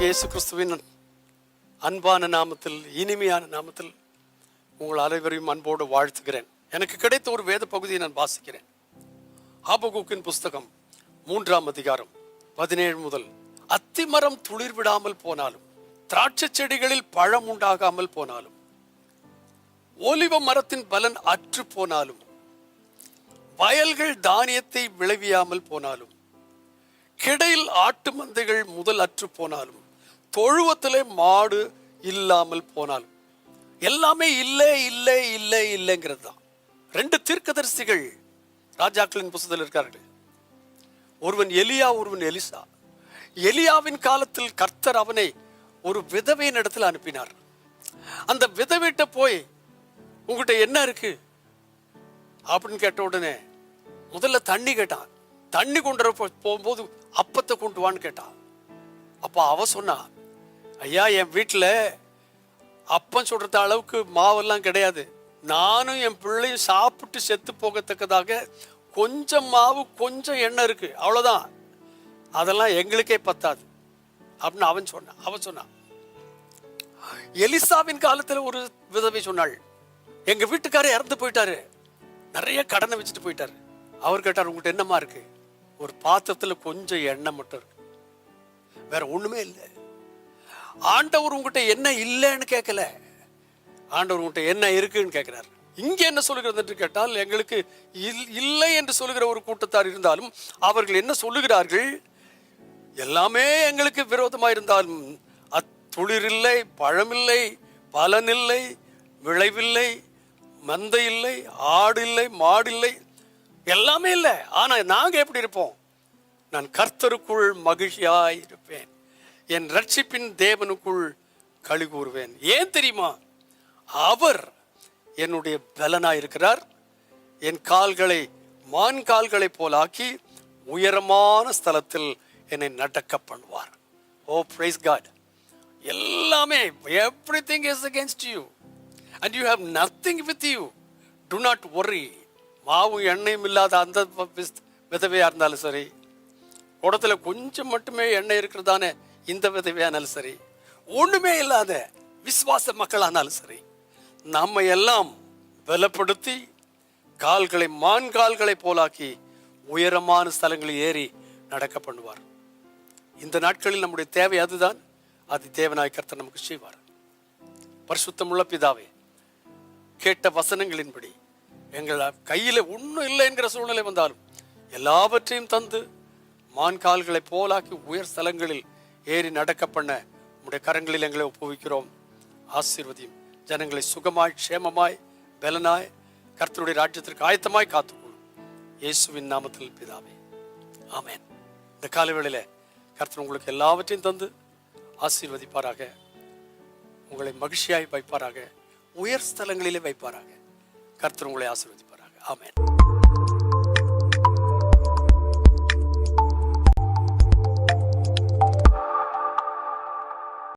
ஆண்டவராகிய இயேசு கிறிஸ்துவின் அன்பான நாமத்தில் இனிமையான நாமத்தில் உங்கள் அனைவரையும் அன்போடு வாழ்த்துகிறேன். எனக்கு கிடைத்த ஒரு வேத பகுதியை நான் வாசிக்கிறேன். ஆபகுக்கின் புஸ்தகம் மூன்றாம் அதிகாரம் பதினேழு முதல் அத்திமரம் துளிர் விடாமல் போனாலும் திராட்சை செடிகளில் பழம் உண்டாகாமல் போனாலும் ஒலிவ மரத்தின் பலன் அற்று போனாலும் வயல்கள் தானியத்தை விளைவியாமல் போனாலும் கிடையில் ஆட்டு மந்தைகள் முதல் அற்று போனாலும் தொழுவத்திலே மாடு இல்லாமல் போனால் எல்லாமே இல்லை இல்லை இல்லை இல்லைங்கிறது தான். ரெண்டு தீர்க்கதரிசிகள் ராஜாக்களின் புத்தகத்தில் இருக்கார்கள். ஒருவன் எலியா ஒருவன் எலிசா. எலியாவின் காலத்தில் கர்த்தர் அவனை ஒரு விதவையின் இடத்துல அனுப்பினார். அந்த விதவிட்ட போய் உங்ககிட்ட என்ன இருக்கு? அப்படின்னு கேட்ட உடனே முதல்ல தண்ணி கேட்டான். தண்ணி கொண்டு வர போ- போகும்போது அப்பத்தை கொண்டு வான்னு கேட்டான். அப்ப அவ சொன்னா ஐயா என் வீட்டில் அப்பம் சுடுறது அளவுக்கு மாவெல்லாம் கிடையாது. நானும் என் பிள்ளையும் சாப்பிட்டு செத்து போகத்தக்கதாக கொஞ்சம் மாவு கொஞ்சம் எண்ணெய் இருக்குது அவ்வளோதான் அதெல்லாம் எங்களுக்கே பத்தாது. அப்படின்னு அவன் சொன்னான். அவன் சொன்னான். எலிசாவின் காலத்தில் ஒரு விதவை சொன்னாள். எங்கள் வீட்டுக்காரர் இறந்து போயிட்டாரு. நிறைய கடனை வச்சுட்டு போயிட்டாரு. அவர் கேட்டார் உங்கள்கிட்ட என்னமா இருக்கு? ஒரு பாத்திரத்தில் கொஞ்சம் எண்ணெய் மட்டும் இருக்கு. வேற ஒன்றுமே இல்லை. ஆண்டவர் உங்ககிட்ட என்ன இல்லைன்னு கேட்கல. ஆண்டவர் உங்ககிட்ட என்ன இருக்குன்னு கேட்கிறார். இங்கே என்ன சொல்லுகிறது என்று கேட்டால் எங்களுக்கு இல்- இல்லை என்று சொல்லுகிற ஒரு கூட்டத்தார் இருந்தாலும் அவர்கள் என்ன சொல்லுகிறார்கள்? எல்லாமே எங்களுக்கு விரோதமாக இருந்தாலும் அத்துளிரில்லை பழமில்லை பலனில்லை விளைவில்லை மந்தை இல்லை ஆடு இல்லை மாடு இல்லை எல்லாமே இல்லை. ஆனால் நாங்கள் எப்படி இருப்போம்? நான் கர்த்தருக்குள் மகிழ்ச்சியாய் இருப்பேன். என் ரட்சிப்பின் தேவனுக்குள் களி கூறுவேன் ஏன் தெரியுமா? அவர் என்னுடைய பலனாக இருக்கிறார் என் கால்களை மான் கால்களைப் போலாக்கி உயரமான ஸ்தலத்தில் என்னை நடக்க பண்ணுவார். ஓ பிரைஸ் காட் எல்லாமே everything is against you and you have nothing with you to not worry மாவும் எண்ணெயும் இல்லாத அந்த விஸ்- இருந்தாலும் சரி குடத்துல கொஞ்சம் மட்டுமே எண்ணெய் இருக்கிறதானே இந்த விதவையானாலும் சரி. ஒண்ணுமே இல்லாத விசுவாச மக்களானாலும் சரி. நம்ம எல்லாம் பலப்படுத்தி கால்களை மான் கால்களை போலாக்கி உயரமான ஸ்தலங்களில் ஏறி நடக்க பண்ணுவார். இந்த நாட்களில் நம்முடைய தேவை அதுதான். அது தேவனாய் கர்த்தர் நமக்கு செய்வார். பரிசுத்தமுள்ள பிதாவே கேட்ட வசனங்களின்படி எங்கள் கையில் ஒன்றும் இல்லை என்கிற சூழ்நிலை வந்தாலும் எல்லாவற்றையும் தந்து மான் கால்களை போலாக்கி உயர் ஸ்தலங்களில் ஏறி நடக்க பண்ண உடைய கரங்களில் எங்களை ஒப்புவிக்கிறோம். ஆசீர்வதியும். ஜனங்களை சுகமாய் க்ஷேமமாய் பலனாய் கர்த்தருடைய ராஜ்யத்திற்கு ஆயத்தமாய் காத்துக்கொள்ளும் இயேசுவின் நாமத்தில் பிதாவே. ஆமேன். இந்த காலவேளையில் கர்த்தர் உங்களுக்கு எல்லாவற்றையும் தந்து ஆசீர்வதிப்பாராக. உங்களை மகிழ்ச்சியாய் வைப்பாராக. உயர் ஸ்தலங்களிலே வைப்பாராக. கர்த்தர் உங்களை ஆசீர்வதிப்பாராக. ஆமேன்.